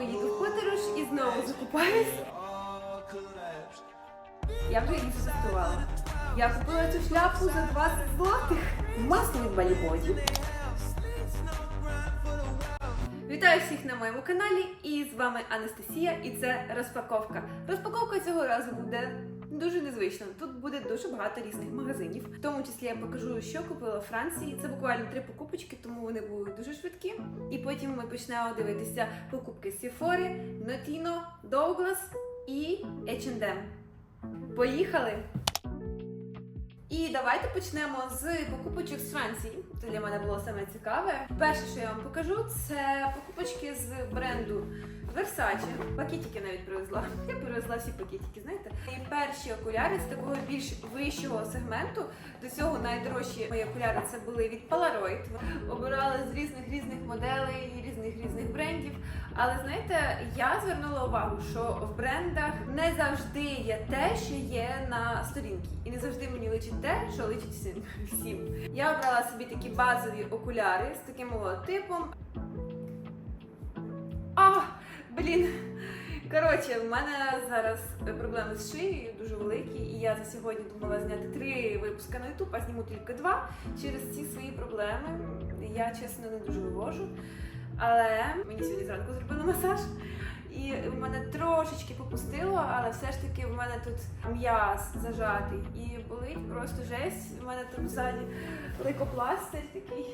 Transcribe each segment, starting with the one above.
знову їду в подорож і знову закупаюсь. Я вже її тестувала. Я купила цю шляпу за 20 злотих в масовій балібоді. Вітаю всіх на моєму каналі і з вами Анастасія, і це розпаковка. Розпаковка цього разу буде дуже незвична. Тут буде дуже багато різних магазинів. В тому числі я покажу, що купила в Франції. Це буквально три покупочки, тому вони будуть дуже швидкі. І потім ми почнемо дивитися покупки Sephora, Notino, Douglas і H&M. Поїхали! І давайте почнемо з покупочок з Франції. Це для мене було саме цікаве. Перше, що я вам покажу, це покупочки з бренду Versace. Пакетики навіть привезла. Я привезла всі пакетики, знаєте. І перші окуляри з такого більш вищого сегменту. До цього найдорожчі мої окуляри це були від Polaroid. Обирали з різних різних моделей, різних різних брендів. Але знаєте, я звернула увагу, що в брендах не завжди є те, що є на сторінці, і не завжди мені личить те, що личить всім. Я обрала собі такі базові окуляри з таким логотипом. А, блін. Коротше, в мене зараз проблеми з шиєю дуже великі, і я за сьогодні думала зняти три випуски на YouTube, а зніму тільки два через ці свої проблеми. Я чесно не дуже вивожу. Але мені сьогодні зранку зробили масаж, і в мене трошечки попустило, але все ж таки в мене тут м'яз зажатий і болить просто жесть. У мене там ззаді лейкопластир такий.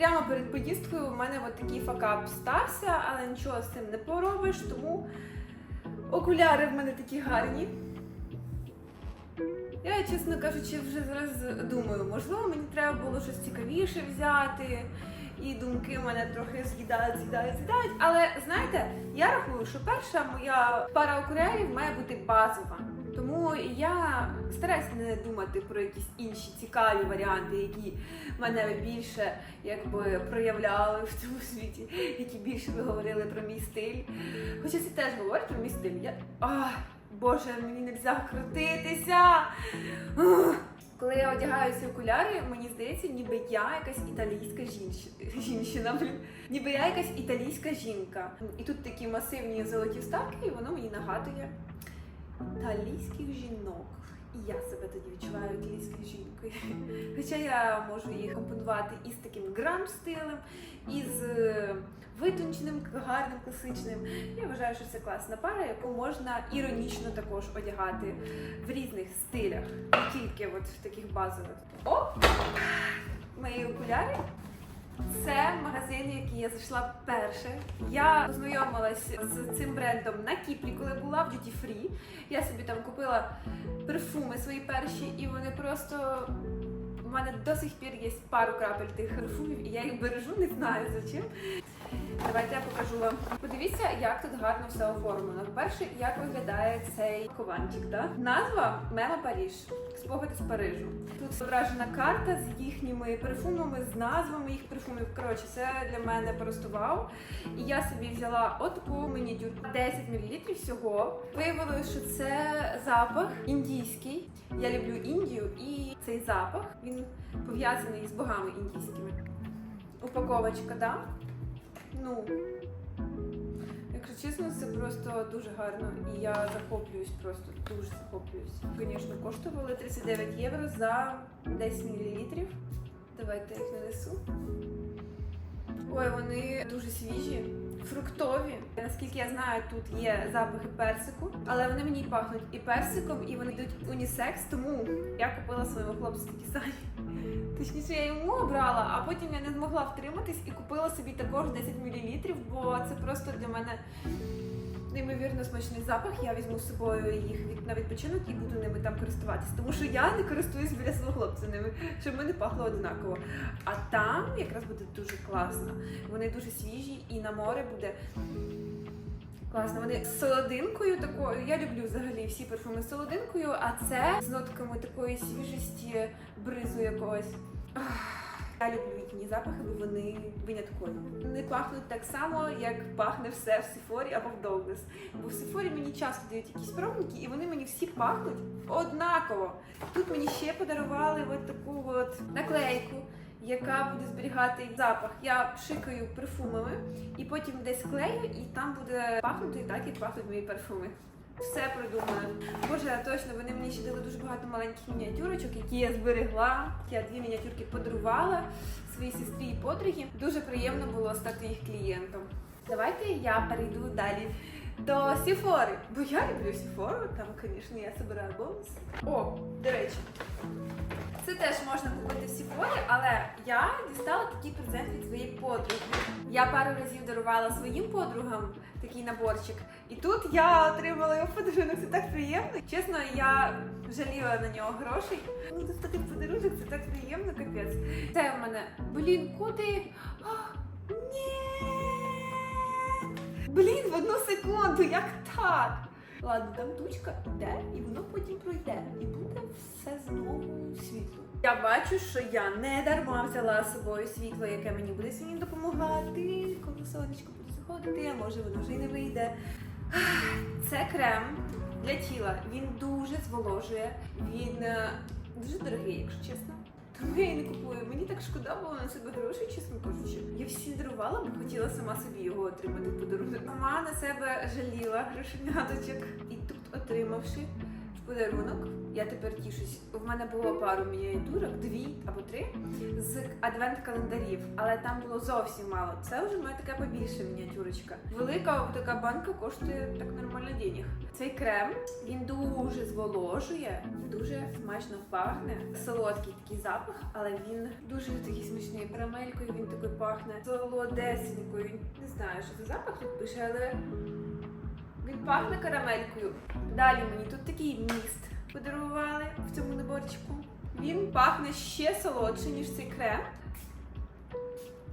Прямо перед поїздкою у мене от такий факап стався, але нічого з цим не поробиш, тому окуляри в мене такі гарні. Я, чесно кажучи, вже зараз думаю, можливо, мені треба було щось цікавіше взяти. І думки в мене трохи з'їдають, з'їдають, з'їдають. Але знаєте, я рахую, що перша моя пара окулярів має бути базова. Тому я стараюся не думати про якісь інші цікаві варіанти, які мене більше якби проявляли в цьому світі, які більше ви говорили про мій стиль. Хоча це теж говорить про мій стиль. Я... Ах, Боже, мені не можна крутитися. Коли я одягаю ці окуляри, мені здається, ніби я якась італійська жінщина ніби я якась італійська жінка. І тут такі масивні золоті вставки, і воно мені нагадує італійських жінок. І я себе тоді відчуваю італійською жінкою. Хоча я можу їх компонувати із таким гранж-стилем, і з витонченим, гарним, класичним. Я вважаю, що це класна пара, яку можна іронічно також одягати в різних стилях, не тільки от в таких базових. О! Мої окуляри. Це магазин, в який я зайшла перше. Я познайомилась з цим брендом на Кіплі, коли була в Duty Free. Я собі там купила перфуми свої перші, і вони просто. У мене до сих пір є пару крапель тих парфумів, і я їх бережу, не знаю за чим. Давайте я покажу вам. Подивіться, як тут гарно все оформлено. По-перше, як виглядає цей кованчик. Да? Назва Мема Паріж. Спогади з Парижу. Тут зображена карта з їхніми парфумами, з назвами їх парфумів. Коротше, це для мене просто вау. І я собі взяла отаку мініатюрку 10 мл всього. Виявилося, що це запах індійський. Я люблю Індію, і цей запах він пов'язаний з богами індійськими. Упаковочка, да? Ну, якщо чесно, це просто дуже гарно. І я захоплююсь просто, дуже захоплююсь. Звісно, коштували 39 євро за 10 мл. Давайте їх нанесу. Ой, вони дуже свіжі, фруктові. Наскільки я знаю, тут є запахи персику, але вони мені пахнуть і персиком, і вони йдуть унісекс, тому я купила своєму хлопцю такі самі. Точніше, я йому обрала, а потім я не змогла втриматись і купила собі також 10 мл, бо це просто для мене неймовірно смачний запах. Я візьму з собою їх на відпочинок і буду ними там користуватися. Тому що я не користуюсь біля свого хлопця ними, щоб ми не пахло однаково. А там якраз буде дуже класно. Вони дуже свіжі і на море буде. Класно, вони з солодинкою такою. Я люблю взагалі всі парфуми з солодинкою, а це з нотками такої свіжості, бризу якогось. Я люблю їхні запахи, бо вони виняткові. Вони пахнуть так само, як пахне все в Сефорі або в Douglas. Бо в Сефорі мені часто дають якісь пробники, і вони мені всі пахнуть однаково. Тут мені ще подарували от таку от наклейку яка буде зберігати запах. Я пшикаю парфумами і потім десь клею, і там буде пахнути так, як пахнуть мої парфуми. Все придумано. Боже, точно, вони мені ще дали дуже багато маленьких мініатюрочок, які я зберегла. Я дві мініатюрки подарувала своїй сестрі і подругі. Дуже приємно було стати їх клієнтом. Давайте я перейду далі до Сіфори. Бо я люблю Сіфору, там, звісно, я збираю бонус. О, до речі, це теж можна купити в Сіфорі, але я дістала такий презент від своєї подруги. Я пару разів дарувала своїм подругам такий наборчик, і тут я отримала його подарунок. Це так приємно. Чесно, я жаліла на нього грошей. Ну, достати подарунок, це так приємно, капець. Це в мене. Блін, куди? Ні! Блін, в одну секунду, як так? Ладно, там тучка йде, і воно потім пройде. І буде все знову світло. Я бачу, що я не дарма взяла з собою світло, яке мені буде сьогодні допомагати, коли сонечко буде заходити, а може воно вже й не вийде. Це крем для тіла. Він дуже зволожує. Він е, дуже дорогий, якщо чесно. Тому я її не купую. Мені так шкода було на себе грошей, чесно кажучи. Я всі дарувала, бо хотіла сама собі його отримати в подарунок. Мама на себе жаліла грошеняточок. І тут, отримавши в подарунок, я тепер тішусь. У мене було пару мініатюрок, дві або три з адвент-календарів, але там було зовсім мало. Це вже моя така побільша мініатюрочка. Велика така банка коштує так нормально денег. Цей крем він дуже зволожує, дуже смачно пахне. Солодкий такий запах, але він дуже такий смачний. Карамелькою він такий пахне солодесенькою. Не знаю, що це запах тут пише, але він пахне карамелькою. Далі мені тут такий міст подарували в цьому наборчику. Він пахне ще солодше, ніж цей крем.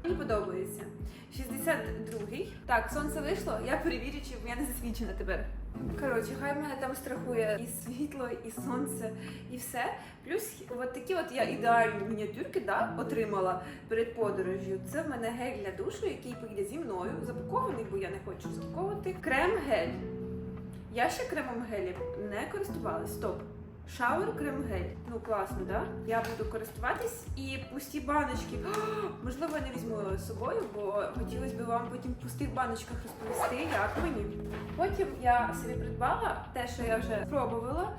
Мені подобається. 62-й. Так, сонце вийшло, я перевірю, чи я не засвічена тепер. Коротше, хай мене там страхує і світло, і сонце, і все. Плюс от такі от я ідеальні мініатюрки да, отримала перед подорожю. Це в мене гель для душу, який поїде зі мною, запакований, бо я не хочу розпаковувати. Крем-гель. Я ще кремом гелі не користувалась. Стоп. Шауер крем-гель. Ну класно, да? Я буду користуватись і пусті баночки. О, можливо, я не візьму з собою, бо хотілося б вам потім в пустих баночках розповісти, як мені. Потім я собі придбала те, що я вже пробувала.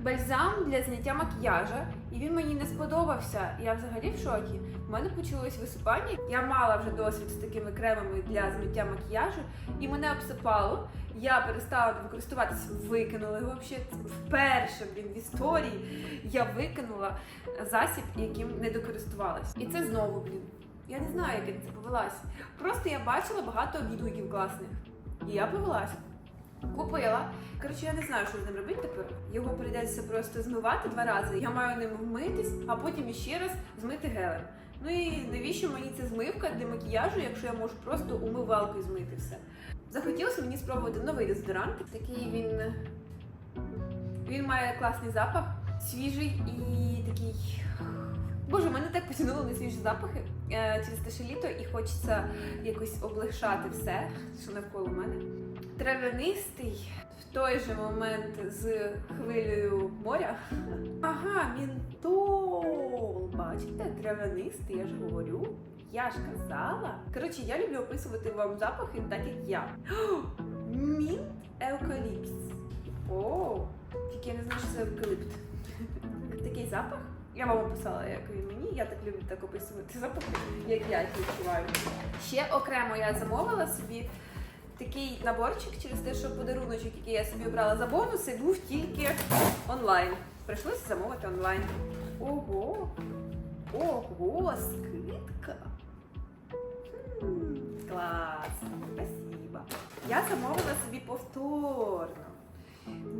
Бальзам для зняття макіяжа, і він мені не сподобався. Я взагалі в шокі. У мене почалось висипання. Я мала вже досвід з такими кремами для зняття макіяжу, і мене обсипало. Я перестала ним користуватися, викинула його взагалі вперше блін, в історії. Я викинула засіб, яким не докористувалась. І це знову, блін. Я не знаю, як я це повелась. Просто я бачила багато відгуків класних. І я повелась. Купила. Коротше, я не знаю, що з ним робити тепер. Його прийдеться просто змивати два рази. Я маю ним вмитись, а потім іще раз змити гелем. Ну і навіщо мені ця змивка для макіяжу, якщо я можу просто умивалкою змити все. Захотілося мені спробувати новий дезодорант. Такий він. Він має класний запах, свіжий і такий. Боже, мене так потягнуло на свіжі запахи е, через те, що літо, і хочеться якось облегшати все, що навколо мене. Травянистий в той же момент з хвилею моря. Ага, мінтол. Бачите, травянистий, я ж говорю. Я ж казала. Коротше, я люблю описувати вам запахи так, як я. Мінт евкаліпс. О, тільки я не знаю, що це евкаліпт. Такий запах. Я вам описала, як він мені. Я так люблю так описувати запахи, як я їх відчуваю. Ще окремо я замовила собі такий наборчик через те, що подаруночок, який я собі обрала за бонуси, був тільки онлайн. Прийшлося замовити онлайн. Ого! Ого, скидка! Класно, Клас! Спасибо. Я замовила собі повторно.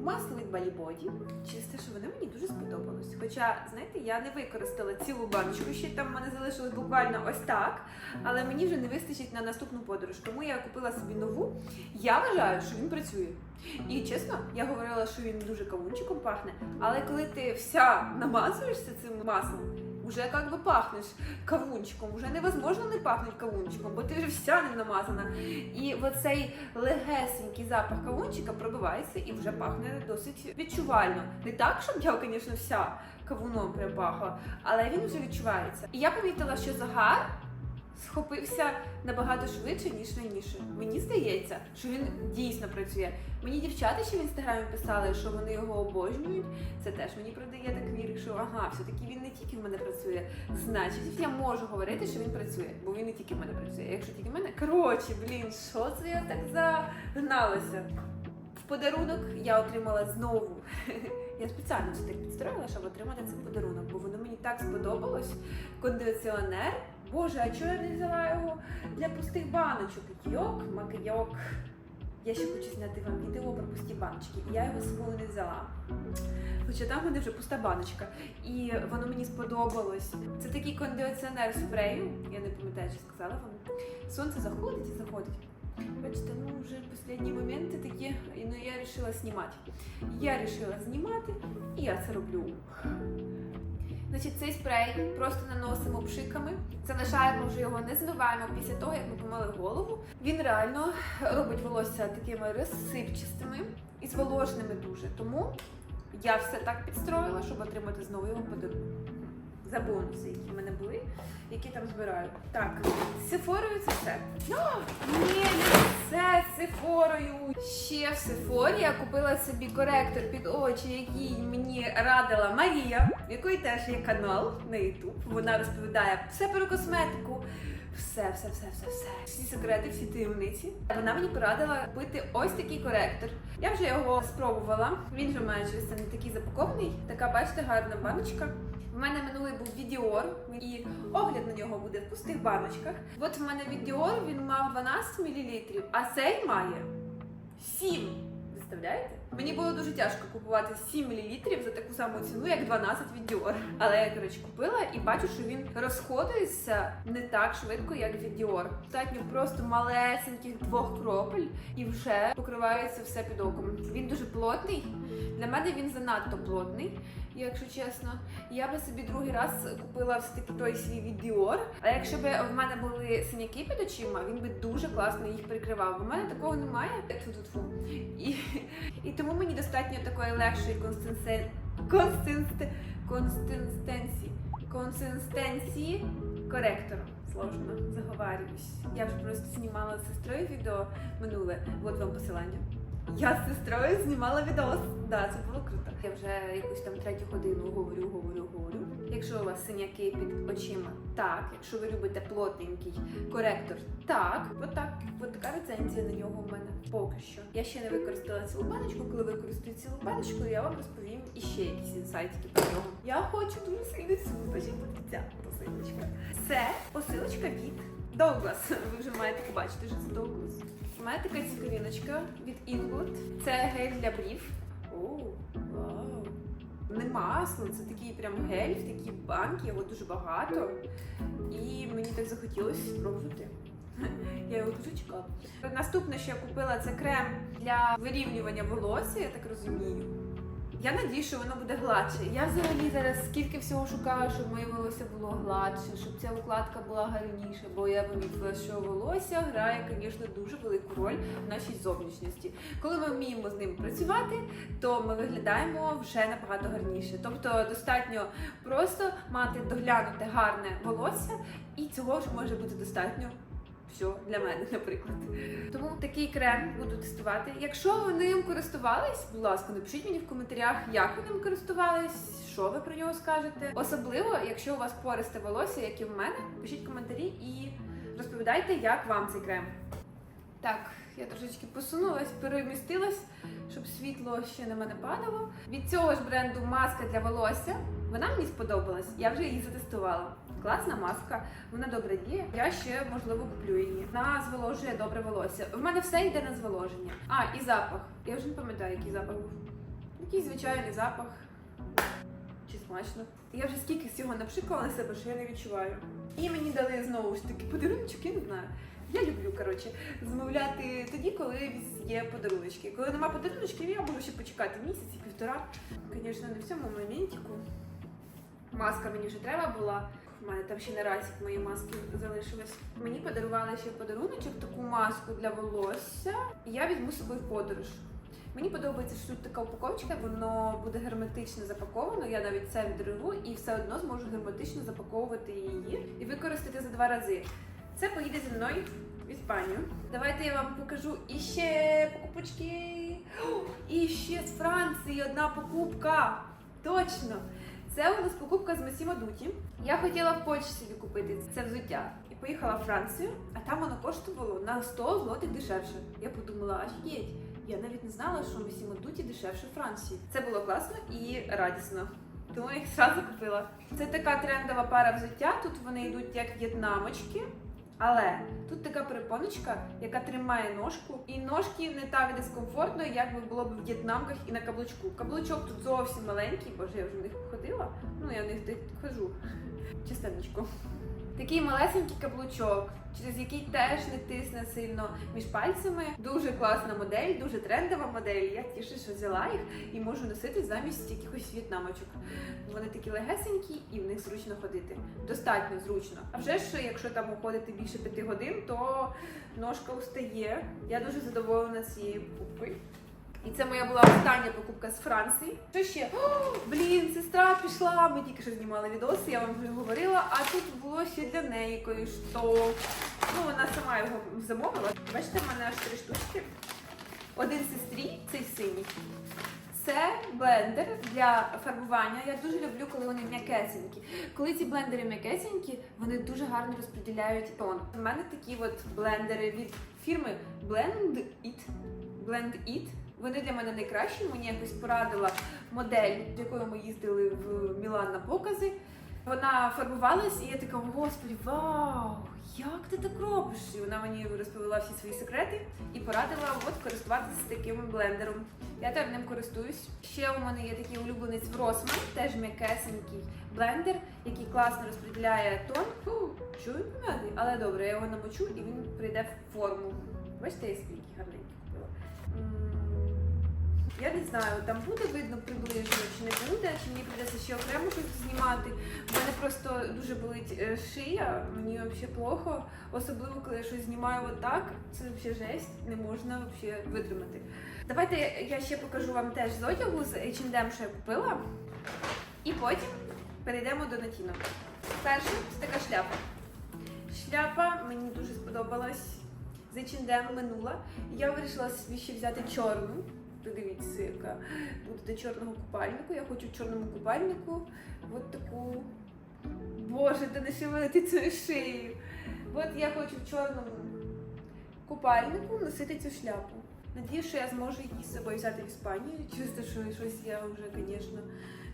Масло від Балібоді через те, що воно мені дуже сподобалось. Хоча, знаєте, я не використала цілу баночку, ще там в мене залишилось буквально ось так, але мені вже не вистачить на наступну подорож. Тому я купила собі нову. Я вважаю, що він працює. І чесно, я говорила, що він дуже кавунчиком пахне, але коли ти вся намазуєшся цим маслом, Уже как би пахнеш кавунчиком, вже невозможно не пахнуть кавунчиком, бо ти вже вся не намазана. І оцей легесенький запах кавунчика пробивається і вже пахне досить відчувально. Не так, щоб я, звісно, вся кавуном припахла, але він вже відчувається. І я помітила, що загар схопився набагато швидше, ніж раніше. Мені здається, що він дійсно працює. Мені дівчата ще в інстаграмі писали, що вони його обожнюють. Це теж мені продає так вірик, що ага, все-таки він не тільки в мене працює. Значить, я можу говорити, що він працює, бо він не тільки в мене працює. Якщо тільки в мене. Коротше, блін, що це я так загналася? В подарунок я отримала знову. Я спеціально це так підстроїла, щоб отримати цей подарунок, бо воно мені так сподобалось. Кондиціонер. Боже, а чого я не взяла його для пустих баночок? Йок, макйок. Я ще хочу зняти вам відео про пусті баночки. І я його з не взяла. Хоча там в мене вже пуста баночка. І воно мені сподобалось. Це такий кондиціонер спрею. Я не пам'ятаю, що сказала вам. Сонце заходить і заходить. Бачите, ну вже останні моменти такі, ну я вирішила знімати. Я вирішила знімати, і я це роблю. Значить, цей спрей просто наносимо пшиками, залишаємо вже його, не змиваємо після того, як ми помили голову. Він реально робить волосся такими розсипчастими і зволоженими дуже. Тому я все так підстроїла, щоб отримати знову його подарунок. За бонуси, які в мене були, які там збираю. Так, з сифорою це все. О, ні, не це з сифорою. Ще в сифорі я купила собі коректор під очі, який мені радила Марія, в якої теж є канал на YouTube. Вона розповідає все про косметику. Все, все, все, все, все. Всі секрети, всі таємниці. Вона мені порадила купити ось такий коректор. Я вже його спробувала. Він же майже не такий запакований. Така, бачите, гарна баночка. У мене минулий був Відіор, і огляд на нього буде в пустих баночках. От в мене Відіор він мав 12 мл, а цей має 7. Представляєте? Мені було дуже тяжко купувати 7 мл за таку саму ціну, як 12 від Dior. Але я, коротше, купила і бачу, що він розходується не так швидко, як від Dior. Достатньо просто малесеньких двох кропель і вже покривається все під оком. Він дуже плотний. Для мене він занадто плотний, якщо чесно. Я би собі другий раз купила все таки той свій від Dior. А якщо б в мене були синяки під очима, він би дуже класно їх прикривав. У мене такого немає. Тьфу-тьфу-тьфу. І, і тому мені достатньо такої легшої консистенції. Консистенції. Консистенції коректору. Сложно заговарююсь. Я вже просто знімала з сестрою відео минуле. От вам посилання. Я з сестрою знімала відео. Да, це було круто. Я вже якусь там третю годину говорю, говорю. Якщо у вас синяки під очима, так. Якщо ви любите плотненький коректор, так. От так. От така рецензія на нього в мене поки що. Я ще не використала цілу баночку. Коли використаю цілу баночку, я вам розповім іще якісь інсайтики про нього. Я хочу дуже сильно цю, ця посилочка. Це посилочка від Douglas. Ви вже маєте побачити, що це Douglas. У мене така цікавіночка від Inwood. Це гель для брів. О, вау. Не масло, це такий прям гель в такій банці, його дуже багато. І мені так захотілося спробувати. Я його дуже чекала. Наступне, що я купила, це крем для вирівнювання волосся, я так розумію. Я надію, що воно буде гладше. Я взагалі зараз скільки всього шукаю, щоб моє волосся було гладше, щоб ця укладка була гарніша, бо я помітила, що волосся грає, звісно, дуже велику роль в нашій зовнішності. Коли ми вміємо з ним працювати, то ми виглядаємо вже набагато гарніше. Тобто достатньо просто мати доглянуте гарне волосся, і цього ж може бути достатньо все для мене, наприклад. Тому такий крем буду тестувати. Якщо ви ним користувались, будь ласка, напишіть мені в коментарях, як ви ним користувались, що ви про нього скажете. Особливо, якщо у вас пористе волосся, як і в мене, пишіть коментарі і розповідайте, як вам цей крем. Так, я трошечки посунулась, перемістилась, щоб світло ще на мене падало. Від цього ж бренду маска для волосся. Вона мені сподобалась, я вже її затестувала. Класна маска, вона добре діє. Я ще можливо куплю її. Вона зволожує добре волосся. В мене все йде на зволоження. А, і запах. Я вже не пам'ятаю, який запах був. Який звичайний запах. Чи смачно? Я вже скільки всього напшикала на себе, що я не відчуваю. І мені дали знову ж таки подаруночок, я не знаю. Я люблю, коротше, замовляти тоді, коли є подаруночки. Коли нема подаруночків, я можу ще почекати місяць і півтора. Звісно, не в цьому моментіку. Маска мені вже треба була. У мене там ще не разик мої маски залишились. Мені подарували ще подаруночок таку маску для волосся. Я візьму собою в подорож. Мені подобається, що тут така упаковочка, воно буде герметично запаковано. Я навіть це відреву і все одно зможу герметично запаковувати її і використати за два рази. Це поїде зі мною в Іспанію. Давайте я вам покажу іще покупочки. І ще з Франції одна покупка. Точно! Це у нас покупка з Масімо Дуті. Я хотіла в Польщі собі купити це взуття. І поїхала в Францію, а там воно коштувало на 100 злотих дешевше. Я подумала, офігеть, я навіть не знала, що Масімо Дуті дешевше в Франції. Це було класно і радісно. Тому я їх сразу купила. Це така трендова пара взуття. Тут вони йдуть як в'єтнамочки. Але тут така перепоночка, яка тримає ножку, і ножки не так дискомфортно, як би було б в в'єтнамках і на каблучку. Каблучок тут зовсім маленький, боже, я вже в них ходила. Ну я в них ходжу частенечко. Такий малесенький каблучок, через який теж не тисне сильно між пальцями. Дуже класна модель, дуже трендова модель. Я тіше, що взяла їх і можу носити замість якихось в'єтнамочок. Вони такі легесенькі і в них зручно ходити. Достатньо зручно. А вже ж, якщо там уходити більше п'яти годин, то ножка устає. Я дуже задоволена цією покупкою. І це моя була остання покупка з Франції. Що ще? О, блін, сестра пішла. Ми тільки що знімали відоси, я вам вже говорила. А тут було ще для неї кое-що. Ну, вона сама його замовила. Бачите, в мене аж три штучки. Один сестрі, цей синій. Це блендер для фарбування. Я дуже люблю, коли вони м'якесенькі. Коли ці блендери м'якесенькі, вони дуже гарно розподіляють тон. У мене такі от блендери від фірми Blend It. Blend It. Вони для мене найкращі. Мені якось порадила модель, з якою ми їздили в Мілан на покази. Вона фарбувалась, і я така, «О, господи, вау! Як ти так робиш? І вона мені розповіла всі свої секрети і порадила от користуватися таким блендером. Я так ним користуюсь. Ще у мене є такий улюбленець в Rossmann, теж м'якесенький блендер, який класно розподіляє тон. Фу, чую помятий, але добре, я його намочу і він прийде в форму. Бачите, я скільки Я не знаю, там буде видно приблизно чи не буде, чи мені прийдеться ще окремо щось знімати. У мене просто дуже болить е, шия, мені взагалі плохо. Особливо, коли я щось знімаю отак, це взагалі жесть, не можна взагалі витримати. Давайте я ще покажу вам теж з одягу з H&M, що я купила. І потім перейдемо до Натіно. Перше, це така шляпа. Шляпа мені дуже сподобалась. З H&M минула. Я вирішила собі ще взяти чорну. Подивіться, яка буде до чорного купальнику. Я хочу в чорному купальнику. От таку. Боже, та не шевелити цю шию. От я хочу в чорному купальнику носити цю шляпу. Надіюсь, що я зможу її з собою взяти в Іспанію. Те, що щось я вже, звісно,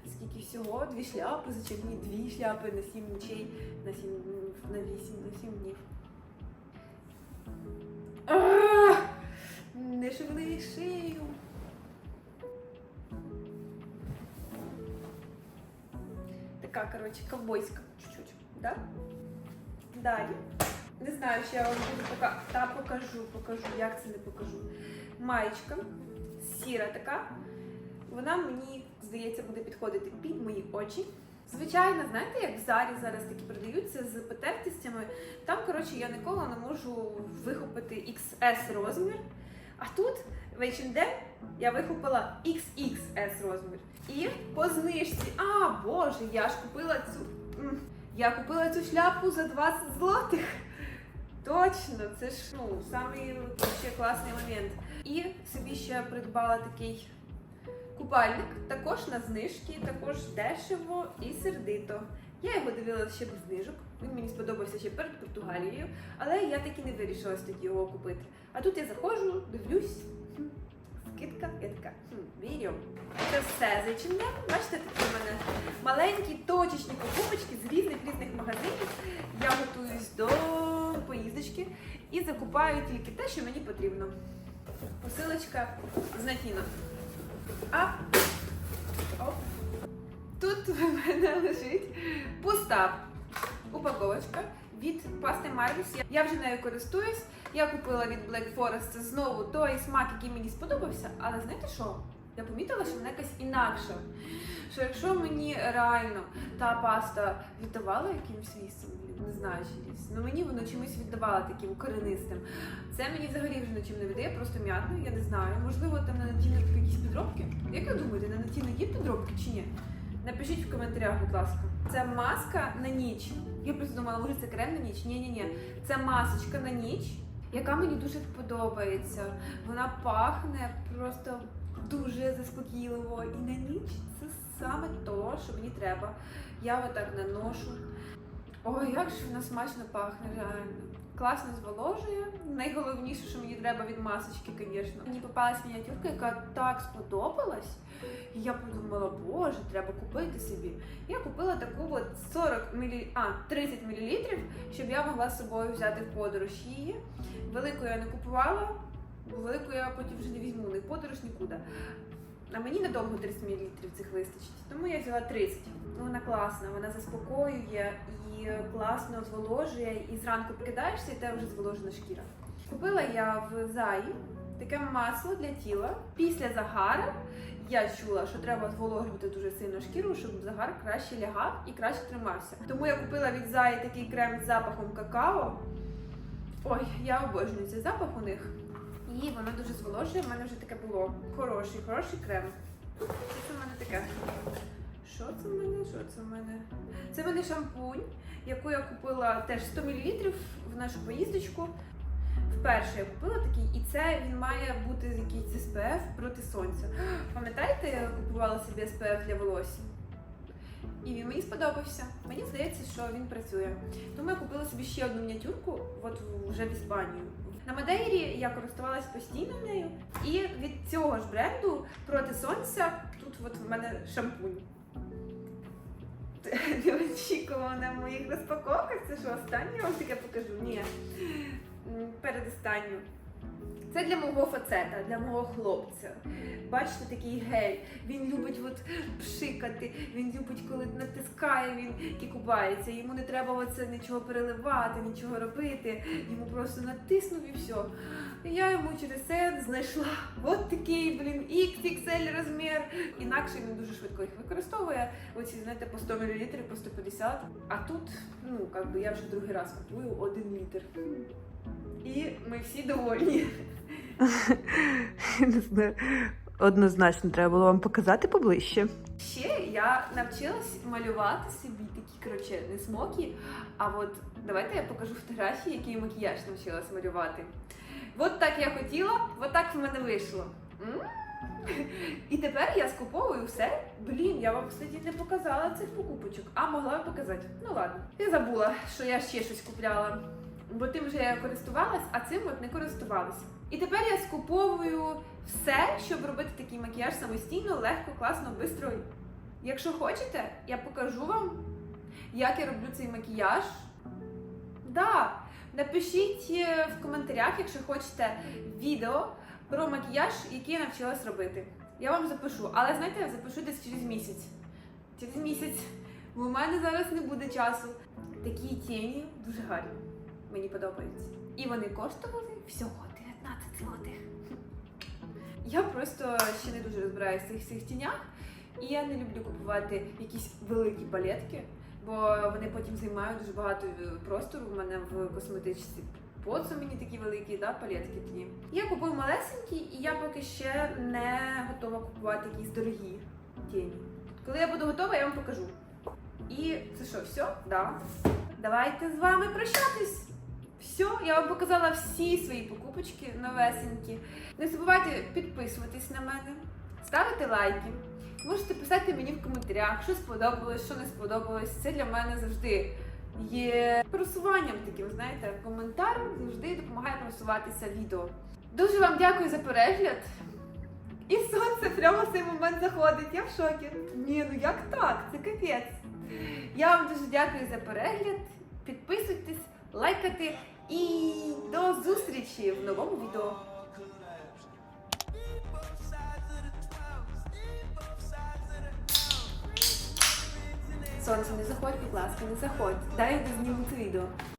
скільки всього, дві шляпи, зачем мені дві шляпи на сім ночей, на сім на вісім, на сім днів. Не шевели шию. Така, коротше, ковбойська чуть-чуть, да? Далі. Не знаю, що я вам буду пока... Та покажу, покажу, як це не покажу. Маєчка сіра така. Вона мені, здається, буде підходити під мої очі. Звичайно, знаєте, як в зарі зараз такі продаються з потертостями. Там, коротше, я ніколи не можу вихопити XS розмір. А тут в H&M я вихопила XXS розмір. І по знижці. А, боже, я ж купила цю. Я купила цю шляпу за 20 злотих. Точно, це ж ну, самий класний момент. І собі ще придбала такий купальник, також на знижки, також дешево і сердито. Я його дивилася ще без знижок. Він мені сподобався ще перед Португалією, але я таки не вирішила тоді його купити. А тут я заходжу, дивлюсь. Я така, хм, вірю. Це все з H&M. Бачите, такі в мене маленькі точечні покупочки з різних різних магазинів. Я готуюсь до поїздочки і закупаю тільки те, що мені потрібно. Посилочка з Натіно. А оп. тут в мене лежить пуста упаковочка від пасти Марвіс. Я вже нею користуюсь. Я купила від Black Forest знову той смак, який мені сподобався. Але знаєте що? Я помітила, що вона якась інакша. Що якщо мені реально та паста віддавала якимсь вісом, не знаю чи ліс, ну мені воно чимось віддавала таким коренистим. Це мені взагалі вже нічим не віддає, просто м'ятно, я не знаю. Можливо, там на Натіно якісь підробки. Як ви думаєте, на Натіно є підробки чи ні? Напишіть в коментарях, будь ласка. Це маска на ніч. Я просто думала, може це крем на ніч? Ні, ні, ні. Це масочка на ніч, яка мені дуже подобається. Вона пахне просто дуже заспокійливо. І на ніч це саме то, що мені треба. Я отак наношу. Ой, як ж вона смачно пахне, реально. Класно зволожує. Найголовніше, що мені треба від масочки, звісно. Мені попалась мініатюрка, яка так сподобалась. І я подумала, боже, треба купити собі. Я купила таку от 40 мл, а 30 мл, щоб я могла з собою взяти в подорож її. Велику я не купувала, велику я потім вже не візьму, не в подорож нікуди. А мені недовго 30 мл цих вистачить, тому я взяла 30. Ну, вона класна, вона заспокоює і класно зволожує. І зранку прикидаєшся, і тебе вже зволожена шкіра. Купила я в Заї таке масло для тіла. Після загару я чула, що треба зволожувати дуже сильно шкіру, щоб загар краще лягав і краще тримався. Тому я купила від Заї такий крем з запахом какао. Ой, я обожнюю цей запах у них. І воно дуже зволожує. У мене вже таке було. Хороший, хороший крем. Це в мене таке? Що це в мене? Що це в мене? Це в мене шампунь, яку я купила теж 100 мл в нашу поїздочку. Вперше я купила такий, і це він має бути якийсь SPF проти сонця. Пам'ятаєте, я купувала собі SPF для волосся? І він мені сподобався. Мені здається, що він працює. Тому я купила собі ще одну мініатюрку, от вже в Іспанію. На Мадейрі я користувалась постійно нею. І від цього ж бренду проти сонця тут от в мене шампунь. Неочікувано в моїх розпаковках. Це що, останнє вам таке покажу? Ні. Передостанню. Це для мого фацета, для мого хлопця. Бачите, такий гель. Він любить от пшикати, він любить, коли натискає, він кікубається. Йому не треба оце нічого переливати, нічого робити. Йому просто натиснув і все. І я йому через це знайшла от такий, блін, XXL розмір. Інакше він дуже швидко їх використовує. Оці, знаєте, по 100 мл, по 150. А тут, ну, як би я вже другий раз купую один літр. І ми всі довольні. Не знаю. Однозначно треба було вам показати поближче. Ще я навчилась малювати собі такі, коротше, не смокі, а от давайте я покажу фотографії, який макіяж навчилась малювати. От так я хотіла, от так в мене вийшло. І тепер я скуповую все. Блін, я вам, кстати, не показала цих покупочок, а могла б показати. Ну ладно. Я забула, що я ще щось купляла. Бо тим вже я користувалась, а цим от не користувалась. І тепер я скуповую все, щоб робити такий макіяж самостійно, легко, класно, швидко. Якщо хочете, я покажу вам, як я роблю цей макіяж. Да, напишіть е, в коментарях, якщо хочете відео про макіяж, який я навчилась робити. Я вам запишу, але знаєте, я запишу десь через місяць. Через місяць. У мене зараз не буде часу. Такі тіні дуже гарні. Мені подобаються. І вони коштували всього 19 злотих. Я просто ще не дуже розбираюся в цих тінях, і я не люблю купувати якісь великі палетки, бо вони потім займають дуже багато е, простору в мене в косметичці. Поцу мені такі великі, да, палетки тіні. Я купую малесенькі, і я поки ще не готова купувати якісь дорогі тіні. Коли я буду готова, я вам покажу. І це що, все? Да. Давайте з вами прощатись. Все, я вам показала всі свої покупочки новесенькі. Не забувайте підписуватись на мене, ставити лайки. Можете писати мені в коментарях, що сподобалось, що не сподобалось. Це для мене завжди є просуванням таким, знаєте, коментар завжди допомагає просуватися відео. Дуже вам дякую за перегляд. І сонце прямо в цей момент заходить. Я в шокі. Ні, ну як так? Це капець. Я вам дуже дякую за перегляд. Підписуйтесь, лайкайте і до зустрічі в новому відео. Сонце, не заходь, будь ласка, не заходь. Дай я зніму відео.